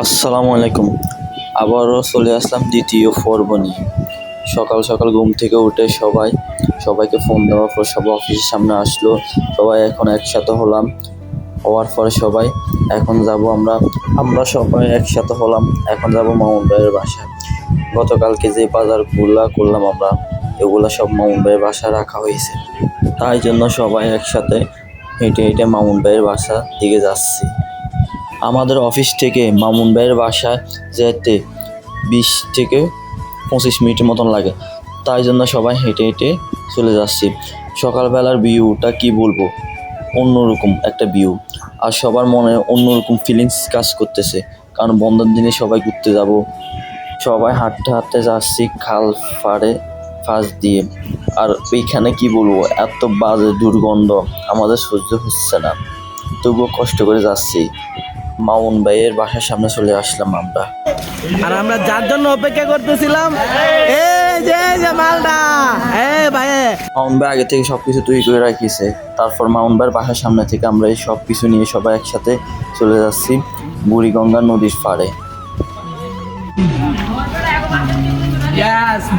আসসালামু আলাইকুম। আবারও চলে আসলাম দ্বিতীয় পর্ব নিয়ে। সকাল সকাল ঘুম থেকে উঠে সবাই, সবাইকে ফোন দেওয়ার পর সবাই অফিসের সামনে আসলো। সবাই এখন একসাথে হলাম। হওয়ার পরে সবাই, এখন যাব আমরা আমরা সবাই একসাথে হলাম। এখন যাব মামুন ভাইয়ের বাসায়। গতকালকে যে বাজারগুলা করলাম আমরা, এগুলো সব মামুন ভাইয়ের বাসায় রাখা হয়েছে। তাই জন্য সবাই একসাথে হেঁটে হেঁটে মামুন ভাইয়ের বাসা দিকে যাচ্ছি। আমাদের অফিস থেকে মামুন ভাইয়ের বাসায় যেতে বিশ থেকে পঁচিশ মিনিটের মতন লাগে। তাই জন্য সবাই হেঁটে হেঁটে চলে যাচ্ছি। সকালবেলার ভিউটা কি বলব? অন্যরকম একটা ভিউ আর সবার মনে অন্যরকম ফিলিংস কাজ করতেছে। কারণ বন্ধের দিনে সবাই ঘুরতে যাব। সবাই হাঁটতে হাঁটতে যাচ্ছি খাল পাড়ে ফাঁস দিয়ে। আর এইখানে কি বলব? এত বাজে দুর্গন্ধ। আমাদের সহ্য হচ্ছে না। তবুও কষ্ট করে যাচ্ছি। মামুন ভাইয়ের বাসার সামনে চলে আসলাম আমরা। আর আমরা যার জন্য অপেক্ষা করতেছিলাম এই যে যে মালটা। এ ভাই মাউন্ট ভাই আগে থেকে সব কিছু তৈরি করে রাখিছে। তারপর মাউন্ট ভাইয়ের বাসার সামনে থেকে আমরা এই সব কিছু নিয়ে সবাই একসাথে চলে যাচ্ছি বুড়িগঙ্গা নদীর পাড়ে।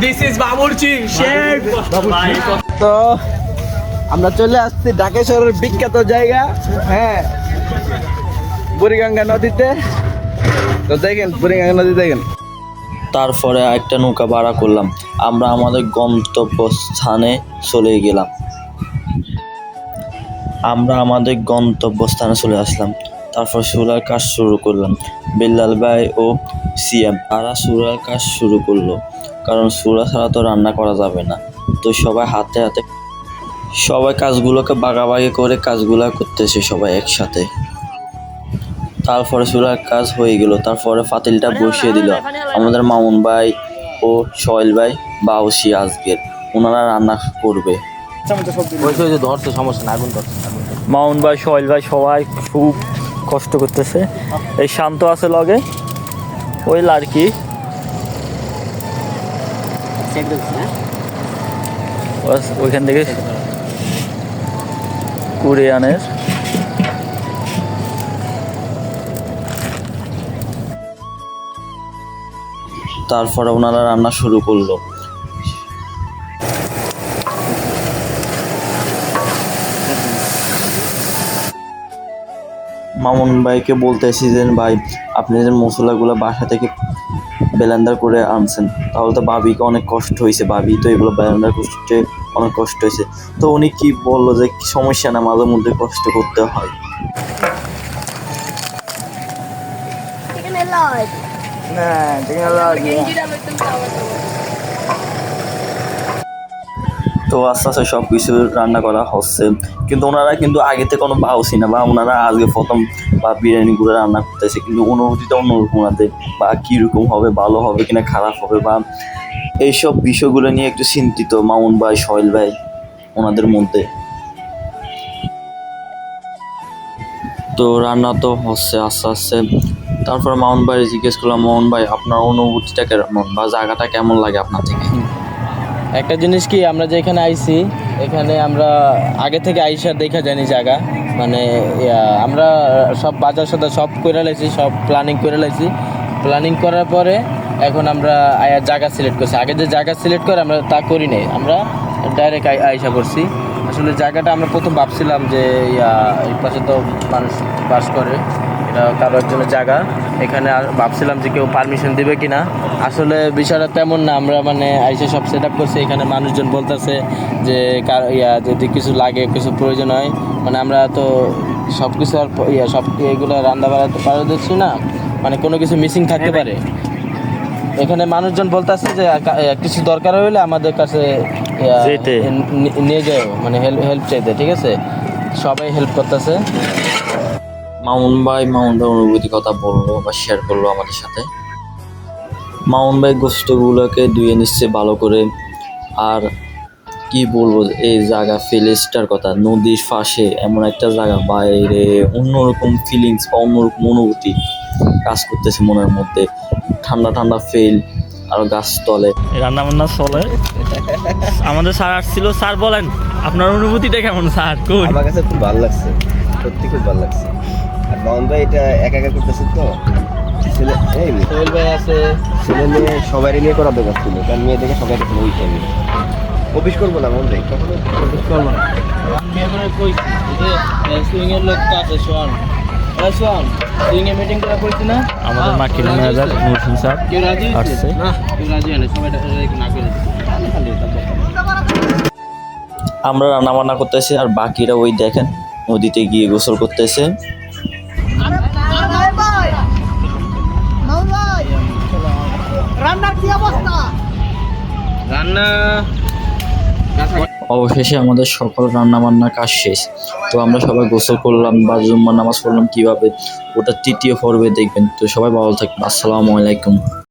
দিস ইজ বাবুর্চি তো আমরা চলে আসছি ঢাকেশ্বরের বিখ্যাত জায়গা হ্যাঁ। বুড়িগঙ্গা নদীতে। তো দেখেন, বুড়িগঙ্গা নদী দেখেন। তারপরে একটা নৌকা ভাড়া করলাম। আমরা আমাদের গন্তব্যস্থানে চলে গেলাম। আমরা আমাদের গন্তব্যস্থানে চলে আসলাম। তারপর সুরার কাজ শুরু করলাম। বিল্লাল ভাই ও সিএম, তারা সুরার কাজ শুরু করল। কারণ সুরা ছাড়া তো রান্না করা যাবে না। তো সবাই হাতে হাতে সবাই কাজগুলোকে বাগাবাগি করে কাজগুলো করতেছে সবাই একসাথে। তারপরে চুলার কাজ হয়ে গেল। তারপরে পাতিলটা বসিয়ে দিল। আমাদের মামুন ভাই ও সোহেল ভাই বাউসি আজকের। ওনারা রান্না করবে। ধরতে সমস্যা না আগুন মামুন ভাই সোহেল ভাই সবাই খুব কষ্ট করতেছে। এই শান্ত আছে লগে। ওই লাড়কি। বাস ওইখান থেকে কুরিয়ানের তারপরে ওনারা রান্না শুরু করল। মামুন ভাইকে বলতেছি যে, ভাই, আপনি যে মশলাগুলো বাসা থেকে ব্লেন্ডার করে আনছেন, তাহলে তো ভাবিকে অনেক কষ্ট হয়েছে। ভাবি তো এগুলো ব্লেন্ডার করতে অনেক কষ্ট হয়েছে। তো উনি কি বলল যে সমস্যা না, মাঝে মধ্যে কষ্ট করতে হয়? হ্যাঁ তো আস্তে আস্তে সব কিছু রান্না করা হচ্ছে। কিন্তু ওনারা কিন্তু আগে থেকে কোনো বাউসি না, বা ওনারা আজকে প্রথম বা বিরিয়ানিগুলো রান্না করতেছে, কিন্তু অনুভূতিটা অন্যরকম ওনাদের। বা কীরকম হবে, ভালো হবে কিনা, খারাপ হবে, বা এইসব বিষয়গুলো নিয়ে একটু চিন্তিত মামুন ভাই, সোহেল ভাই, ওনাদের মধ্যে। তো রান্না তো হচ্ছে আস্তে আস্তে তারপর মামুন ভাই জিজ্ঞেস করলাম মামুন ভাই, আপনার অনুভূতিটা কেমন বা জায়গাটা কেমন লাগে আপনার থেকে? একটা জিনিস কি, আমরা যে এখানে আইছি, এখানে আমরা আগে থেকে আইসার দেখা জানি জায়গা। মানে আমরা সব বাজার সাথে সব করে লাইছি, সব প্ল্যানিং করে লাইছি। প্ল্যানিং করার পরে এখন আমরা জায়গা সিলেক্ট করছি। আগে যে জায়গা সিলেক্ট করে আমরা তা করি নাই। আমরা ডাইরেক্ট আইসা করছি আসলে জায়গাটা আমরা প্রথম ভাবছিলাম যে এই পাশে তো মানুষ বাস করে। এটা কারও একজনের জায়গা। এখানে আর ভাবছিলাম যে কেউ পারমিশন দিবে কিনা। আসলে বিষয়টা তেমন না আমরা মানে আইসে সব সেট আপ করছি এখানে মানুষজন বলতেছে যে কার ইয়া যদি কিছু লাগে কিছু প্রয়োজন হয়। মানে আমরা তো সব কিছু আর ইয়া সব এগুলো রান্না বাড়াতে পারে দিচ্ছি না। মানে কোনো কিছু মিসিং থাকতে পারে। এখানে মানুষজন বলতেছে যে কিছু দরকার হলে আমাদের কাছে। নি- নিয়ে যায় মানে হেল্প হেল্প চাইতে ঠিক আছে? সবাই হেল্প করতেছে। মামুন ভাই মামুন ভাই অনুভূতি কথা বলল বা শেয়ার করল আমাদের সাথে। মামুন ভাই গোস্তগুলোকে ধুয়ে নিচ্ছে ভালো করে। আর কি বলব এই জায়গা ফিলিংসটার কথা নদীর পাশে এমন একটা জায়গা বাইরে অন্যরকম ফিলিংস বা অন্যরকম অনুভূতি কাজ করতেছে মনের মধ্যে। ঠান্ডা ঠান্ডা ফিল আর গাছতলে। রান্না বান্না চলে। আমাদের স্যার আসছিল স্যার বলেন আপনার অনুভূতিটা কেমন স্যার? আমার কাছে খুব ভালো লাগছে সত্যি খুব ভালো লাগছে। আর ভাই এটা একা একা করতেছে তো। ছেলে এই সোহেল ভাই আছে। ছেলে মেয়ে সবাই নিয়ে করা দরকার ছিল কারণ মেয়ে দেখে সবাই দেখে ওই টাইমে। অফিস করব না মন কখনো? করব না। আমি এবারে কইছি যে সুইং এর লোক তো আছে সোহান। সোহান সুইং এ মিটিং করে কইছি না? আমাদের মার্কেট ম্যানেজার নুরসিন স্যার কেউ রাজি আসছে। না কেউ রাজি হয় না সবাই না করে আমরা রান্না বান্না করতেছি আর বাকিরা ওই দেখেন নদীতে গিয়ে গোসল করতেছে। রান্নার কি অবস্থা? রান্না অবশেষে আমাদের সকল রান্না বান্নার কাজ শেষ। তো আমরা সবাই গোসল করলাম বা জুম্মার নামাজ পড়লাম কীভাবে? ওটা তৃতীয় পর্বে দেখবেন। তো সবাই ভালো থাকবেন। আসসালামু আলাইকুম।